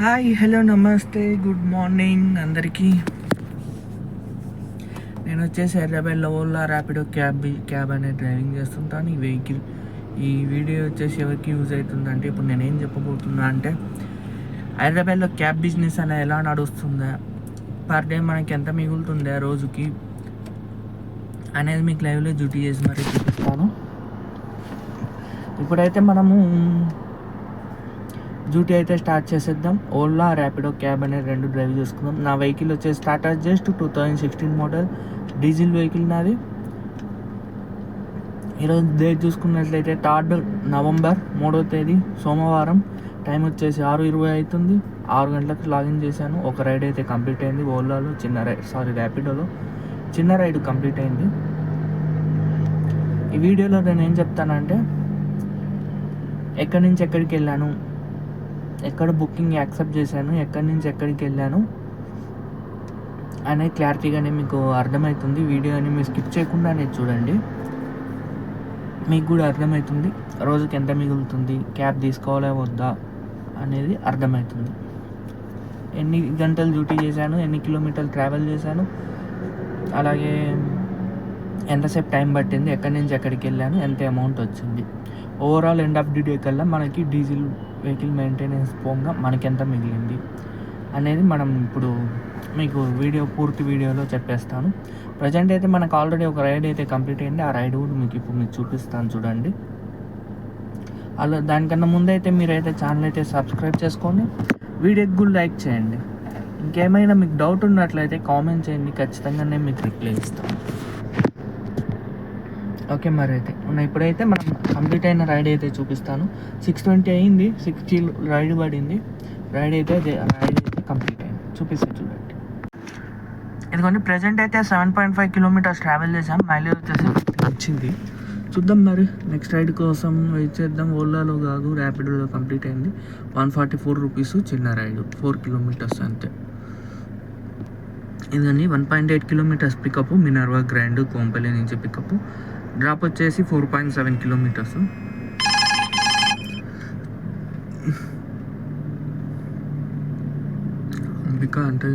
Hi hello నమస్తే good morning అందరికీ. నేను వచ్చేసి హైదరాబాద్లో ఓలా ర్యాపిడో క్యాబ్ క్యాబ్ అనే డ్రైవింగ్ చేస్తుంటాను. ఈ వెహికల్ ఈ వీడియో వచ్చేసి ఎవరికి యూజ్ అవుతుందంటే ఇప్పుడు నేను ఏం చెప్పబోతున్నా అంటే హైదరాబాద్లో క్యాబ్ బిజినెస్ అనేది ఎలా నడుస్తుందా పర్ డే మనకి ఎంత మిగులుతుందా రోజుకి అనేది మీకు లైవ్లో డ్యూటీ చేసి మరి చూపిస్తాను. ఇప్పుడైతే మనము డ్యూటీ అయితే స్టార్ట్ చేసేద్దాం. ఓలా ర్యాపిడో క్యాబ్ అనే రెండు డ్రైవ్ చేసుకుందాం. నా వెహికల్ వచ్చేసి Tata just two thousand sixteen model. Diesel vehicle నాది. ఈరోజు డేట్ చూసుకున్నట్లయితే థర్డ్ నవంబర్ మూడో తేదీ సోమవారం. టైం వచ్చేసి ఆరు ఇరవై అవుతుంది. ఆరు గంటలకు లాగిన్ చేశాను. ఒక రైడ్ అయితే కంప్లీట్ అయింది ఓలాలో చిన్న రైడ్ సారీ ర్యాపిడోలో చిన్న రైడ్ కంప్లీట్ అయింది. ఈ వీడియోలో నేను ఏం చెప్తానంటే ఎక్కడి నుంచి ఎక్కడికి వెళ్ళాను ఎక్కడ బుకింగ్ యాక్సెప్ట్ చేశాను ఎక్కడి నుంచి ఎక్కడికి వెళ్ళాను అనే క్లారిటీగానే మీకు అర్థమవుతుంది. వీడియోని మీరు స్కిప్ చేయకుండానే చూడండి. మీకు కూడా అర్థమవుతుంది. రోజుకి ఎంత మిగులుతుంది క్యాబ్ తీసుకోవాలా వద్దా అనేది అర్థమవుతుంది. ఎన్ని గంటలు డ్యూటీ చేశాను ఎన్ని కిలోమీటర్లు ట్రావెల్ చేశాను అలాగే ఎంతసేపు టైం పట్టింది ఎక్కడి నుంచి ఎక్కడికి వెళ్ళాను ఎంత అమౌంట్ వచ్చింది. Overall end of the day కల్లా మనకి డీజిల్ వెహికల్ మెయింటెనెన్స్ పోగా మనకి ఎంత మిగిలింది? అనేది మనం ఇప్పుడు మీకు వీడియో పూర్తి వీడియోలో చెప్పేస్తాను. ప్రజెంట్ అయితే మనకు ఆల్రెడీ ఒక రైడ్ అయితే కంప్లీట్ అయింది. ఆ రైడ్ కూడా మీకు ఇప్పుడు మీకు చూపిస్తాను చూడండి. అలా దానికన్నా ముందైతే మీరైతే ఛానల్ అయితే సబ్స్క్రైబ్ చేసుకోండి. వీడియోకి కూడా లైక్ చేయండి. ఇంకేమైనా మీకు డౌట్ ఉన్నట్లయితే కామెంట్ చేయండి. ఖచ్చితంగా నేను మీకు రిప్లై ఇస్తాను. ఓకే మరి అయితే. ఉన్న ఇప్పుడైతే మనం కంప్లీట్ అయిన రైడ్ అయితే చూపిస్తాను. సిక్స్ ట్వంటీ అయింది. సిక్స్టీ రైడ్ పడింది. రైడ్ అయితే రైడ్ అయితే కంప్లీట్ అయింది. చూపిస్తే చూడండి. ఎందుకంటే ప్రజెంట్ అయితే seven point five kilometres travel చేసాం మైలేజ్ వచ్చేసి వచ్చింది. చూద్దాం మరి. నెక్స్ట్ రైడ్ కోసం వెయిట్ చేద్దాం. ఓలాలో కాదు ర్యాపిడోలో కంప్లీట్ అయింది. వన్ ఫార్టీ ఫోర్ రూపీస్ చిన్న రైడ్. ఫోర్ కిలోమీటర్స్ అంతే. ఇదండి one point eight kilometres pickup. Minerva Grand Kompally నుంచి పికప్. డ్రాప్ వచ్చేసి four point seven kilometres. Ambika అంటే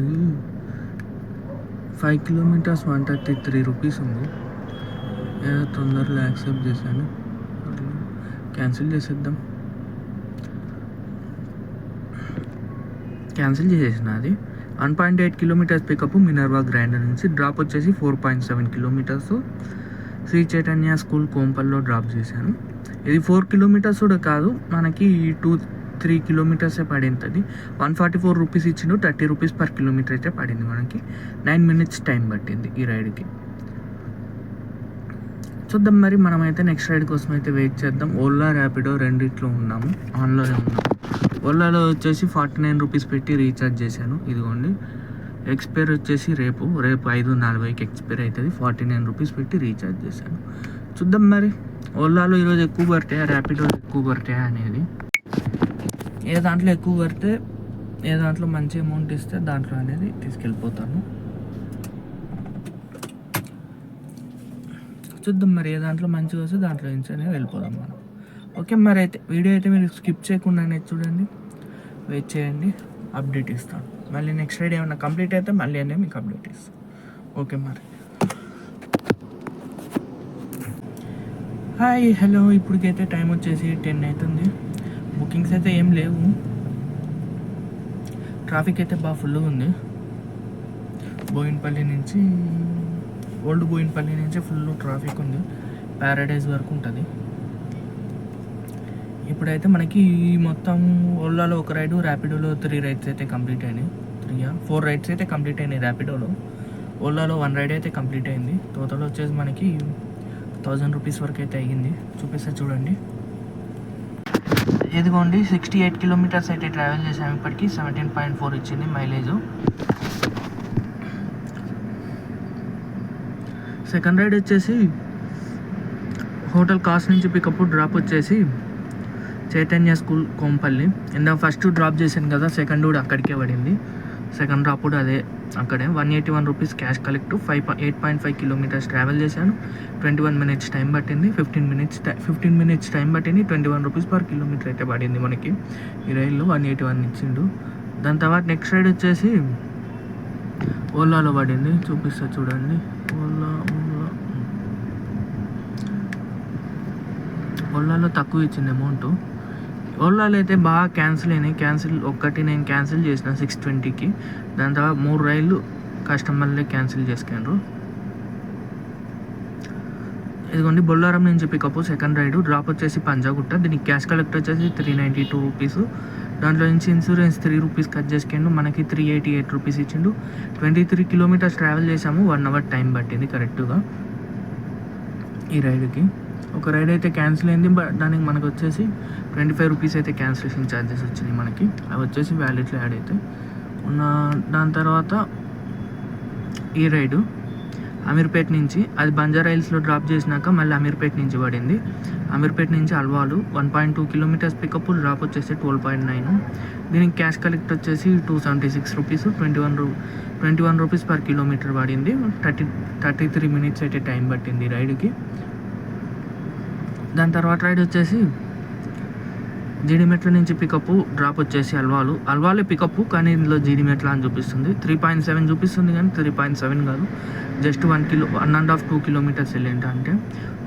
five kilometres one thirty three rupees ఉంది. తొందరలో యాక్సెప్ట్ చేశాను. క్యాన్సిల్ చేసేద్దాం. క్యాన్సిల్ చేసేసిన అది. One point eight kilometres pickup Minerva Grand నుంచి. డ్రాప్ వచ్చేసి four point seven kilometres. Sri Chaitanya school కోంపల్లో drop చేశాను. ఇది ఫోర్ కిలోమీటర్స్ కూడా కాదు మనకి టూ త్రీ కిలోమీటర్సే పడింది. వన్ ఫార్టీ ఫోర్ రూపీస్ ఇచ్చిండు థర్టీ రూపీస్ పర్ కిలోమీటర్ అయితే పడింది మనకి. నైన్ మినిట్స్ టైం పట్టింది ఈ రైడ్కి. చూద్దాం మరి మనమైతే నెక్స్ట్ రైడ్ కోసం అయితే వెయిట్ చేద్దాం. ఓలా ర్యాపిడో రెండిట్లో ఉన్నాము ఆన్లోనే ఉన్నాము. ఓలాలో వచ్చేసి ఫార్టీ నైన్ రూపీస్ పెట్టి రీఛార్జ్ చేశాను. ఇదిగోండి. ఎక్స్పైర్ వచ్చేసి రేపు రేపు ఐదు నలభైకి ఎక్స్పైర్ అవుతుంది. ఫార్టీ నైన్ రూపీస్ పెట్టి రీఛార్జ్ చేశాను. చూద్దాం మరి. ఓలాలో ఈరోజు ఎక్కువ పడతాయా? ర్యాపిడోలో ఎక్కువ పడతాయా అనేది. ఏ దాంట్లో ఎక్కువ పడితే ఏ దాంట్లో మంచి అమౌంట్ ఇస్తే దాంట్లో అనేది తీసుకెళ్ళిపోతాను. చూద్దాం మరి ఏ దాంట్లో మంచిగా వస్తే దాంట్లో నుంచే వెళ్ళిపోదాం మనం. ఓకే మరి అయితే వీడియో అయితే మీరు స్కిప్ చేయకుండా అనేది చూడండి. వెయిట్ చేయండి. అప్డేట్ ఇస్తాను. మళ్ళీ నెక్స్ట్ రైడ్ ఏమైనా కంప్లీట్ అయితే మళ్ళీ అనే మీకు అప్డేట్ ఇస్తాను ఓకే మరి. హాయ్ హలో ఇప్పటికైతే టైం వచ్చేసి టెన్ అవుతుంది బుకింగ్స్ అయితే ఏం లేవు. ట్రాఫిక్ అయితే బాగా ఫుల్గా ఉంది. బోయిన్పల్లి నుంచి ఓల్డ్ బోయిన్పల్లి నుంచి ఫుల్ ట్రాఫిక్ ఉంది. ప్యారడైజ్ వరకు ఉంటుంది. ఇప్పుడైతే మనకి మొత్తం ఓలాలో ఒక రైడు ర్యాపిడోలో త్రీ రైడ్స్ అయితే కంప్లీట్ అయినాయి. త్రీయా ఫోర్ రైడ్స్ అయితే కంప్లీట్ అయినాయి ర్యాపిడోలో ఓలాలో వన్ రైడ్ అయితే కంప్లీట్ అయింది. టోటల్ వచ్చేసి మనకి థౌజండ్ రూపీస్ వరకు అయితే అయ్యింది. చూపిస్తే చూడండి. ఇదిగోండి సిక్స్టీ ఎయిట్ కిలోమీటర్స్ అయితే ట్రావెల్ చేసాము ఇప్పటికి. సెవెంటీన్ పాయింట్ ఫోర్ ఇచ్చింది మైలేజ్ సెకండ్ రైడ్ వచ్చేసి హోటల్ కాస్ట్ నుంచి పికప్ డ్రాప్ వచ్చేసి చైతన్య స్కూల్ కోంపల్లి ఇందా ఫస్ట్ డ్రాప్ చేశాను కదా సెకండ్ కూడా అక్కడికే పడింది. సెకండ్ డ్రాప్ కూడా అదే అక్కడే. One eighty one rupees cash collect five eight point five kilometres travel చేశాను. ట్వంటీ వన్ మినిట్స్ టైం పట్టింది fifteen minutes fifteen minutes time పట్టింది. Twenty one rupees per kilometre అయితే పడింది మనకి. ఈ రైల్లో వన్ ఎయిటీ వన్ ఇచ్చిండు. దాని తర్వాత నెక్స్ట్ రైడ్ వచ్చేసి ఓలాలో పడింది. చూపిస్తా చూడండి. ఓలా ఓలా ఓలాలో తక్కువ ఇచ్చింది అమౌంట్ ఓలాలో అయితే బాగా క్యాన్సిల్ అయినాయి. క్యాన్సిల్ ఒక్కటి నేను క్యాన్సిల్ చేసిన సిక్స్ ట్వంటీకి. దాని తర్వాత మూడు రైళ్ళు కస్టమర్లే క్యాన్సిల్ చేసుకున్నారు. ఇదిగోండి బొల్లారం నుంచి పికప్ సెకండ్ రైడ్ డ్రాప్ వచ్చేసి పంజాగుట్ట దీనికి క్యాష్ కలెక్ట్ వచ్చేసి త్రీ నైంటీ టూ రూపీస్ దాంట్లో నుంచి ఇన్సూరెన్స్ త్రీ రూపీస్ కట్ చేసుకుండు మనకి త్రీ ఎయిటీ ఎయిట్ రూపీస్ ఇచ్చిండు. ట్వంటీ త్రీ కిలోమీటర్స్ ట్రావెల్ చేసాము. వన్ అవర్ టైం పట్టింది కరెక్ట్గా ఈ రైడ్కి ఒక రైడ్ అయితే క్యాన్సిల్ అయింది బట్ దానికి మనకు వచ్చేసి ట్వంటీ ఫైవ్ రూపీస్ అయితే క్యాన్సిలేషన్ ఛార్జెస్ వచ్చినాయి మనకి. అవి వచ్చేసి వ్యాలెట్లో యాడ్ అయితే. ఉన్న దాని తర్వాత ఈ రైడు అమీర్పేట్ నుంచి అది బంజారా హిల్స్లో డ్రాప్ చేసినాక మళ్ళీ అమీర్పేట్ నుంచి పడింది. అమీర్పేట్ నుంచి Alwal one point two kilometres pickup drop వచ్చేసి ట్వెల్వ్ పాయింట్ నైన్ దీనికి క్యాష్ కలెక్ట్ వచ్చేసి two seventy six rupees twenty one రూ twenty one rupees per kilometre పడింది. థర్టీ థర్టీ త్రీ మినిట్స్ అయితే టైం పట్టింది రైడ్కి దాని తర్వాత రైడ్ వచ్చేసి జీడిమెట్ల నుంచి పికప్ డ్రాప్ వచ్చేసి అల్వాలు. అల్వాలే పికప్ కానీ ఇందులో జీడిమెట్ల అని చూపిస్తుంది. త్రీ పాయింట్ సెవెన్ చూపిస్తుంది కానీ త్రీ పాయింట్ సెవెన్ కాదు. Just one kilo one and half two kilometres వెళ్ళేంట అంటే.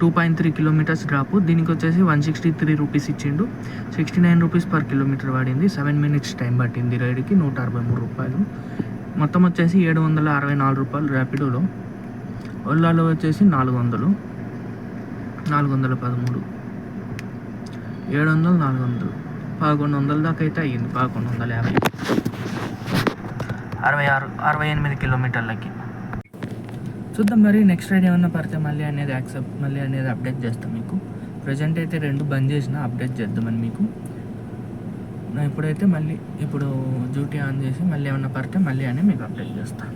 Two point three kilometres drop దీనికి వచ్చేసి వన్ సిక్స్టీ త్రీ రూపీస్ ఇచ్చిండు. Sixty nine rupees per kilometre పడింది. సెవెన్ మినిట్స్ టైం పట్టింది రైడ్కి నూట అరవై మూడు రూపాయలు. మొత్తం వచ్చేసి ఏడు వందల అరవై నాలుగు రూపాయలు ర్యాపిడోలో ఓలాలో వచ్చేసి నాలుగు వందలు. నాలుగు వందల పదమూడు. ఏడు వందలు నాలుగు వందలు. పదకొండు వందల దాకా అయితే అయ్యింది పదకొండు వందల యాభై. అరవై ఆరు అరవై ఎనిమిది కిలోమీటర్లకి. చూద్దాం మరి నెక్స్ట్ రైడ్ ఏమన్నా పడితే మళ్ళీ అనేది యాక్సెప్ట్ మళ్ళీ అనేది అప్డేట్ చేస్తాం మీకు. ప్రజెంట్ అయితే రెండు బంద్ చేసిన అప్డేట్ చేద్దామని మీకు. నా ఇప్పుడైతే మళ్ళీ ఇప్పుడు డ్యూటీ ఆన్ చేసి మళ్ళీ ఏమన్నా పడితే మళ్ళీ అని మీకు అప్డేట్ చేస్తాను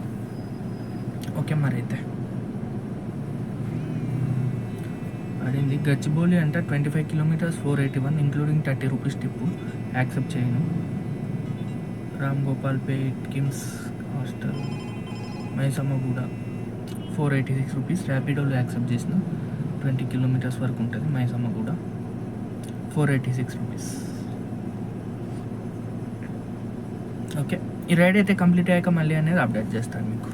ఓకే మరి అయితే పడింది గచ్చిబౌలి అంటే twenty five kilometres four eighty one including thirty rupees tip accept చేయను. Ramgopalpet KIMS hostel Maisammaguda four eighty six rupees ర్యాపిడోలో accept చేసిన ట్వంటీ కిలోమీటర్స్ వరకు ఉంటుంది Maisammaguda four eighty six rupees okay ఈ రైడ్ అయితే కంప్లీట్ అయ్యాక మళ్ళీ అనేది అప్డేట్ చేస్తాను మీకు.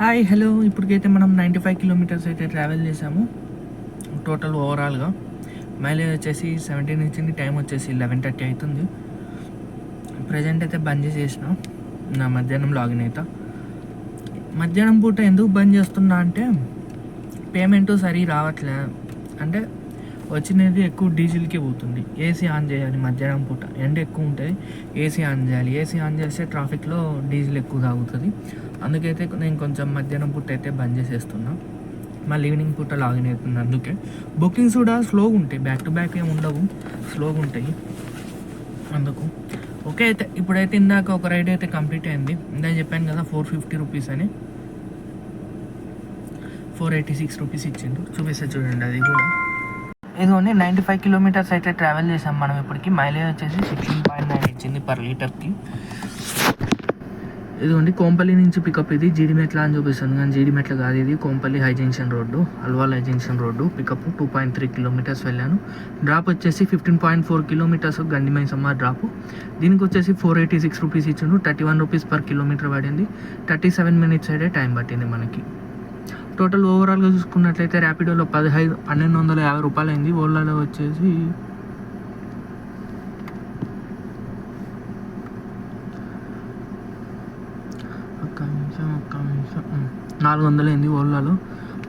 Hi hello. ఇప్పటికైతే మనం నైంటీ ఫైవ్ కిలోమీటర్స్ అయితే ట్రావెల్ చేసాము. టోటల్ ఓవరాల్గా మైలేజ్ వచ్చేసి సెవెంటీన్ ఇచ్చింది టైం వచ్చేసి లెవెన్ థర్టీ అవుతుంది. ప్రజెంట్ అయితే బంద్ చేసేసిన. నా మధ్యాహ్నం లాగిన్ అవుతా మధ్యాహ్నం పూట ఎందుకు బంద్ చేస్తున్నా అంటే పేమెంట్ సరి రావట్లే. అంటే వచ్చినది ఎక్కువ డీజిల్కే పోతుంది. ఏసీ ఆన్ చేయాలి మధ్యాహ్నం పూట. ఎండ ఎక్కువ ఉంటుంది. ఏసీ ఆన్ చేయాలి. ఏసీ ఆన్ చేస్తే ట్రాఫిక్లో డీజిల్ ఎక్కువ తాగుతుంది. అందుకైతే నేను కొంచెం మధ్యాహ్నం పూట అయితే బంద్ చేసేస్తున్నా. మళ్ళీ ఈవినింగ్ పూట లాగిన్ అవుతుంది అందుకే. బుకింగ్స్ కూడా స్లోగా ఉంటాయి. బ్యాక్ టు బ్యాక్ ఏమి ఉండవు. స్లోగా ఉంటాయి. అందుకు. ఓకే అయితే ఇప్పుడైతే ఇందాక ఒక రైడ్ అయితే కంప్లీట్ అయింది. నేను చెప్పాను కదా ఫోర్ ఫిఫ్టీ రూపీస్ అని. ఫోర్ ఎయిటీ సిక్స్ రూపీస్ ఇచ్చిండు. చూపిస్తే చూడండి అది కూడా. ఇదిగోండి నైంటీ ఫైవ్ కిలోమీటర్స్ అయితే ట్రావెల్ చేసాం మనం ఇప్పటికి. మైలేజ్ వచ్చేసి సిక్స్టీన్ పాయింట్ నైన్ ఇచ్చింది పర్ లీటర్కి ఇదిగోండి కోంపల్లి నుంచి పికప్ ఇది. జీడిమెట్ల అని చూపిస్తుంది కానీ జీడిమెట్ల కాదు ఇది. Kompally high junction road Alwal high junction road. Pickup two point three kilometres వెళ్ళాను. డ్రాప్ వచ్చేసి fifteen point four kilometres Gandimaisamma drop దీనికి వచ్చేసి ఫోర్ ఎయిటీ సిక్స్ రూపీస్ ఇచ్చిండు. Thirty one rupees per kilometre పడింది. థర్టీ సెవెన్ మినిట్స్ అయితే time పట్టింది మనకి. Total ఓవరాల్గా చూసుకున్నట్లయితే ర్యాపిడోలో పదిహేను పన్నెండు వందల యాభై రూపాయలు అయింది ఓలాలో వచ్చేసి నాలుగు వందలు అయింది ఓళ్ళలో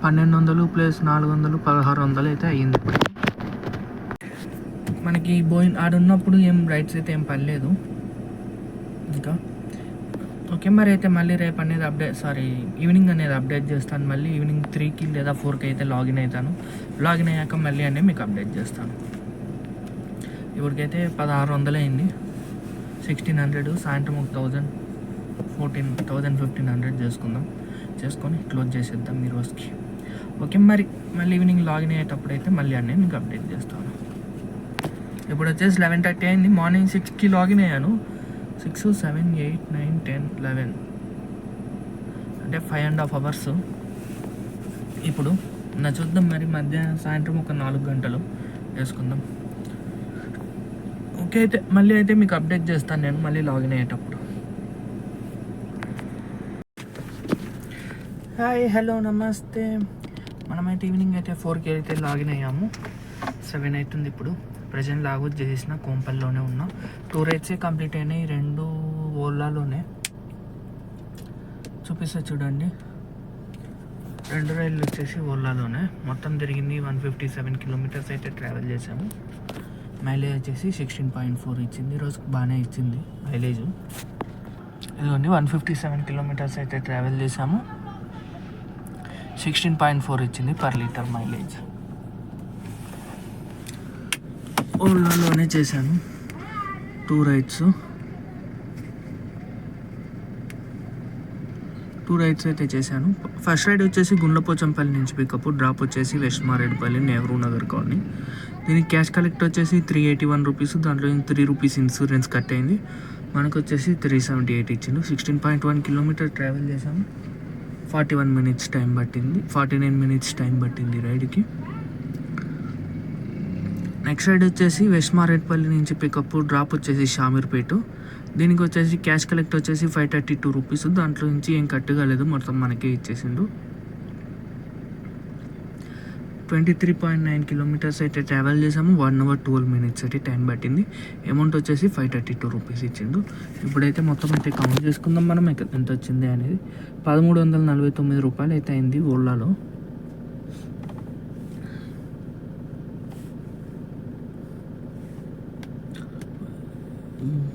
పన్నెండు వందలు ప్లస్ నాలుగు వందలు పదహారు వందలు అయితే అయ్యింది. మనకి బోయిన్ ఆడున్నప్పుడు ఏం రైడ్స్ అయితే ఏం పర్లేదు ఇంకా. ఓకే మరి అయితే మళ్ళీ రేపు అనేది అప్డేట్ సారీ ఈవినింగ్ అనేది అప్డేట్ చేస్తాను. మళ్ళీ ఈవినింగ్ త్రీకి లేదా ఫోర్కి అయితే లాగిన్ అవుతాను. లాగిన్ అయ్యాక మళ్ళీ అనేది మీకు అప్డేట్ చేస్తాను. ఇప్పటికైతే పదహారు వందలు అయింది. సిక్స్టీన్ హండ్రెడ్ సాయంత్రం ఒక thousand fourteen thousand fifteen hundred చేసుకుందాం. చేసుకొని క్లోజ్ చేసేద్దాం ఈ రోజుకి ఓకే మరి మళ్ళీ ఈవినింగ్ లాగిన్ అయ్యేటప్పుడు అయితే మళ్ళీ అన్నీ మీకు అప్డేట్ చేస్తాను. ఇప్పుడు వచ్చేసి లెవెన్ థర్టీ అయింది. మార్నింగ్ సిక్స్కి లాగిన్ అయ్యాను. Six seven eight nine ten eleven. అంటే ఫైవ్ అండ్ హాఫ్ అవర్స్. ఇప్పుడు నా చూద్దాం మరి మధ్యాహ్నం సాయంత్రం ఒక నాలుగు గంటలు వేసుకుందాం. ఓకే ఓకే అయితే మళ్ళీ అయితే మీకు అప్డేట్ చేస్తాను నేను మళ్ళీ లాగిన్ అయ్యేటప్పుడు. హాయ్ హలో నమస్తే. మనమైతే ఈవినింగ్ అయితే ఫోర్కి అయితే లాగిన్ అయ్యాము. సెవెన్ అవుతుంది ఇప్పుడు. ప్రజెంట్ లాగౌట్ చేసిన కోంపల్లోనే ఉన్నా. టూ రైడ్సే కంప్లీట్ అయినాయి. రెండు ఓలాలోనే చూపిస్తా చూడండి. రెండు రైళ్ళు వచ్చేసి ఓలాలోనే మొత్తం తిరిగింది వన్ ఫిఫ్టీ సెవెన్ కిలోమీటర్స్ అయితే ట్రావెల్ చేసాము మైలేజ్ వచ్చేసి సిక్స్టీన్ పాయింట్ ఫోర్ ఇచ్చింది. రోజు బాగానే ఇచ్చింది మైలేజ్ ఇదిగోండి వన్ ఫిఫ్టీ సెవెన్ కిలోమీటర్స్ అయితే ట్రావెల్ చేసాము సిక్స్టీన్ పాయింట్ ఫోర్ ఇచ్చింది పర్ లీటర్ మైలేజ్ ఓలాలోనే చేశాను. టూ రైడ్స్ టూ రైడ్స్ అయితే చేశాను. ఫస్ట్ రైడ్ వచ్చేసి గుండ్లపోచంపల్లి నుంచి పికప్ డ్రాప్ వచ్చేసి వెస్ట్ మారేడుపల్లి నెహ్రూ నగర్ కాలనీ. దీనికి క్యాష్ కలెక్ట్ వచ్చేసి త్రీ ఎయిటీ వన్ రూపీస్ దాంట్లో త్రీ రూపీస్ ఇన్సూరెన్స్ కట్ అయింది మనకు వచ్చేసి త్రీ సెవెంటీ ఎయిట్ ఇచ్చిండు. Sixteen point one kilometre travel చేశాము. ఫార్టీ వన్ మినిట్స్ టైం పట్టింది. ఫార్టీ నైన్ మినిట్స్ టైం పట్టింది రైడ్కి. నెక్స్ట్ రైడ్ వచ్చేసి వెస్ట్ మారేట్పల్లి నుంచి పికప్ డ్రాప్ వచ్చేసి షామీర్పేట. దీనికి వచ్చేసి క్యాష్ కలెక్ట్ వచ్చేసి ఫైవ్ థర్టీ టూ రూపీస్. దాంట్లో నుంచి ఏం కట్ కాలేదు మొత్తం మనకే ఇచ్చేసిండు. Twenty three point nine kilometres అయితే ట్రావెల్ చేసాము వన్ అవర్ ట్వెల్వ్ మినిట్స్ అయితే టైం పట్టింది. అమౌంట్ వచ్చేసి ఫైవ్ థర్టీ టూ రూపీస్ ఇచ్చిండు ఇప్పుడైతే మొత్తం అయితే కౌంట్ చేసుకుందాం మనం ఎంత వచ్చింది అనేది. పదమూడు వందల నలభై తొమ్మిది రూపాయలు అయితే అయింది ఓలాలో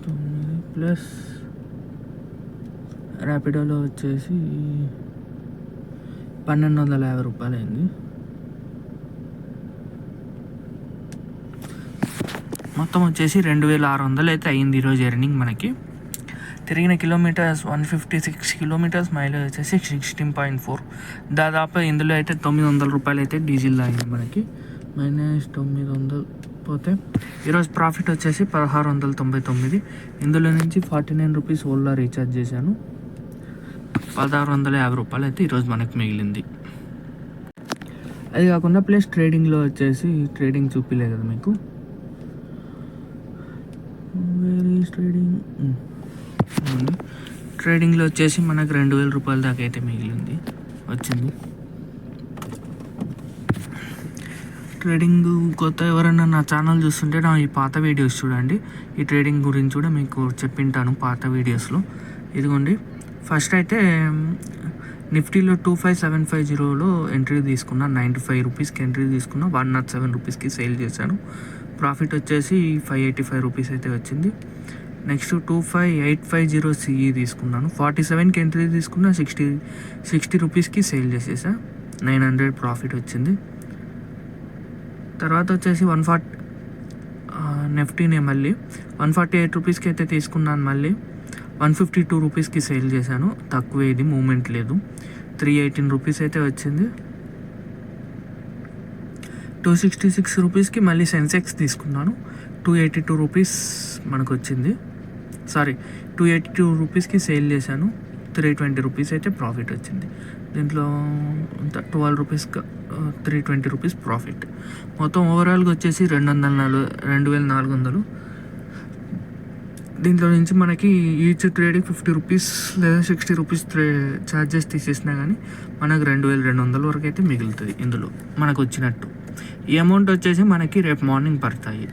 తొమ్మిది ప్లస్ ర్యాపిడోలో వచ్చేసి పన్నెండు వందల యాభై రూపాయలు అయింది. మొత్తం వచ్చేసి రెండు వేల ఆరు వందలు అయితే అయింది ఈరోజు ఎర్నింగ్ మనకి. తిరిగిన kilometres one fifty six kilometres mileage వచ్చేసి సిక్స్టీన్ పాయింట్ ఫోర్ దాదాపు ఇందులో అయితే తొమ్మిది వందల రూపాయలు అయితే డీజిల్ అయింది మనకి. మైనస్ తొమ్మిది వందలు పోతే ఈరోజు ప్రాఫిట్ వచ్చేసి పదహారు వందల తొంభై తొమ్మిది. ఇందులో నుంచి forty nine rupees Ola recharge చేశాను. పదహారు వందల యాభై రూపాయలు అయితే ఈరోజు మనకు మిగిలింది. అది కాకుండా ప్లస్ ట్రేడింగ్లో వచ్చేసి ట్రేడింగ్ చూపిలే కదా మీకు. వేరీస్ ట్రేడింగ్ ట్రేడింగ్లో వచ్చేసి మనకు రెండు వేల రూపాయల దాకా అయితే మిగిలింది. వచ్చింది. ట్రేడింగ్ కొత్త ఎవరైనా నా ఛానల్ చూస్తుంటే నా ఈ పాత వీడియోస్ చూడండి. ఈ ట్రేడింగ్ గురించి కూడా మీకు చెప్పింటాను పాత వీడియోస్లో. ఇదిగోండి. ఫస్ట్ అయితే నిఫ్టీలో టూ ఫైవ్ సెవెన్ ఫైవ్ జీరోలో ఎంట్రీ తీసుకున్నా. నైంటీ ఫైవ్ రూపీస్కి ఎంట్రీ తీసుకున్నా. వన్ నాట్ సెవెన్ రూపీస్కి సేల్ చేశాను. ప్రాఫిట్ వచ్చేసి ఫైవ్ ఎయిటీ ఫైవ్ రూపీస్ అయితే వచ్చింది. Next two five eight five zero CE తీసుకున్నాను. ఫార్టీ సెవెన్కి ఎంట్రీ తీసుకున్నా సిక్స్టీ సిక్స్టీ రూపీస్కి సేల్ చేసేసా. నైన్ హండ్రెడ్ ప్రాఫిట్ వచ్చింది. తర్వాత వచ్చేసి వన్ ఫార్టీ నెఫ్టీనే మళ్ళీ. వన్ ఫార్టీ ఎయిట్ రూపీస్కి అయితే తీసుకున్నాను మళ్ళీ. వన్ ఫిఫ్టీ టూ రూపీస్కి సేల్ చేశాను. తక్కువ ఇది మూమెంట్ లేదు. త్రీ ఎయిటీన్ రూపీస్ అయితే వచ్చింది. టూ సిక్స్టీ సిక్స్ రూపీస్కి మళ్ళీ సెన్సెక్స్ తీసుకున్నాను. టూ ఎయిటీ టూ రూపీస్ మనకు వచ్చింది సారీ టూ ఎయిటీ టూ రూపీస్కి సేల్ చేశాను. త్రీ ట్వంటీ రూపీస్ అయితే ప్రాఫిట్ వచ్చింది. దీంట్లో twelve rupees three twenty rupees profit మొత్తం ఓవరాల్గా వచ్చేసి రెండు వందల నాలుగు రెండు వేల నాలుగు వందలు. దీంట్లో నుంచి మనకి ఈచ్ ట్రేడ్కి ఫిఫ్టీ రూపీస్ లేదా సిక్స్టీ రూపీస్ ట్రే ఛార్జెస్ తీసేసినా కానీ మనకు రెండు వేల రెండు వందల వరకు అయితే మిగులుతుంది ఇందులో. మనకు వచ్చినట్టు ఈ అమౌంట్ వచ్చేసి మనకి రేపు మార్నింగ్ పడతాయి.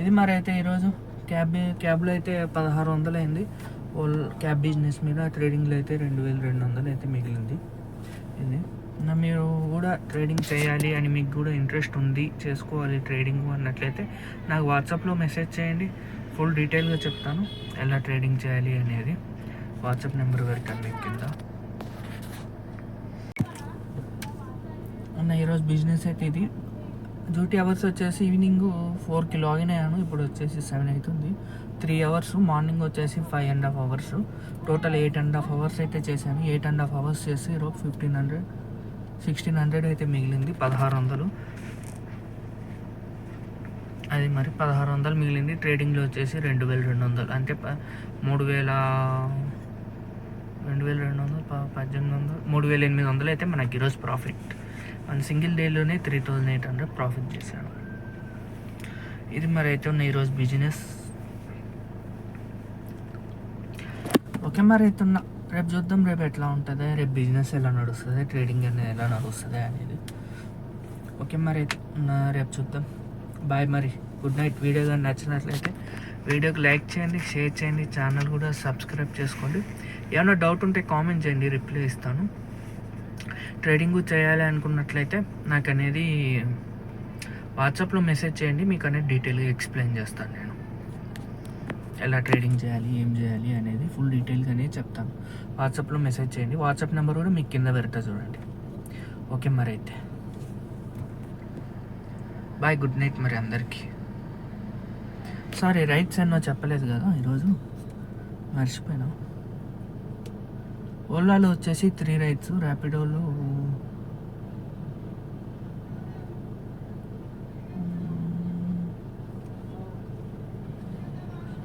ఇది మరి అయితే ఈరోజు క్యాబ్ క్యాబ్లో అయితే పదహారు వందలు అయింది. ఓల్ క్యాబ్ బిజినెస్ మీద ట్రేడింగ్లో అయితే రెండు వేల రెండు వందలు అయితే మిగిలింది. ఇది. నా మీరు కూడా ట్రేడింగ్ చేయాలి అని మీకు కూడా ఇంట్రెస్ట్ ఉంది చేసుకోవాలి ట్రేడింగ్ అన్నట్లయితే నాకు వాట్సాప్లో మెసేజ్ చేయండి. ఫుల్ డీటెయిల్గా చెప్తాను ఎలా ట్రేడింగ్ చేయాలి అనేది. వాట్సాప్ నెంబర్ పెడతాను మీకు కింద. అన్న ఈరోజు బిజినెస్ అయితే ఇది. డ్యూటీ అవర్స్ వచ్చేసి ఈవినింగ్ ఫోర్కి లాగిన్ అయ్యాను. ఇప్పుడు వచ్చేసి సెవెన్ అవుతుంది. త్రీ అవర్స్ మార్నింగ్ వచ్చేసి five and half hours total eight and half hours అయితే చేశాను. ఎయిట్ అండ్ హాఫ్ అవర్స్ చేసి ఈరోజు ఫిఫ్టీన్ హండ్రెడ్ సిక్స్టీన్ హండ్రెడ్ అయితే మిగిలింది. పదహారు వందలు. అది మరి పదహారు వందలు మిగిలింది. ట్రేడింగ్లో వచ్చేసి రెండు వేల రెండు వందలు. అంటే మూడు వేల రెండు వేల రెండు వందలు పద్దెనిమిది వందలు మూడు వేల ఎనిమిది వందలు అయితే మనకి ఈరోజు profit one single డేలోనే three thousand eight hundred profit చేశాను. ఇది మరి అయితే ఉన్న ఈరోజు బిజినెస్. ఓకే మరి అయితే ఉన్న రేపు చూద్దాం రేపు ఎట్లా ఉంటుంది రేపు బిజినెస్ ఎలా నడుస్తుంది ట్రేడింగ్ అనేది ఎలా నడుస్తుంది అనేది. ఓకే మరి అయితే ఉన్న రేపు చూద్దాం. బాయ్ మరి. గుడ్ నైట్ వీడియో కానీ నచ్చినట్లయితే వీడియోకి లైక్ చేయండి షేర్ చేయండి ఛానల్ కూడా సబ్స్క్రైబ్ చేసుకోండి. ఏమైనా డౌట్ ఉంటే కామెంట్ చేయండి రిప్లై ఇస్తాను. ట్రేడింగ్ చేయాలి అనుకున్నట్లయితే నాకు అనేది వాట్సాప్లో మెసేజ్ చేయండి మీకు అనేది డీటెయిల్గా ఎక్స్ప్లెయిన్ చేస్తాను నేను. ఎలా ట్రేడింగ్ చేయాలి ఏం చేయాలి అనేది ఫుల్ డీటెయిల్గా అనేది చెప్తాను. వాట్సాప్లో మెసేజ్ చేయండి. వాట్సాప్ నెంబర్ కూడా మీకు కింద పెడతా చూడండి. ఓకే మరి అయితే. బాయ్ గుడ్ నైట్ మరి అందరికీ. సారీ రైట్స్ ఎన్నో చెప్పలేదు కదా ఈరోజు. మర్చిపోయినా ఓలాలో వచ్చేసి three rides ర్యాపిడోలో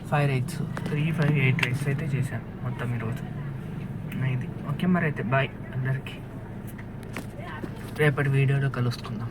five rides three five eight rides అయితే చేశాను మొత్తం ఈరోజు. ఇది ఓకే మరి అయితే బాయ్ అందరికీ. రేపటి వీడియోలో కలుసుకుందాం.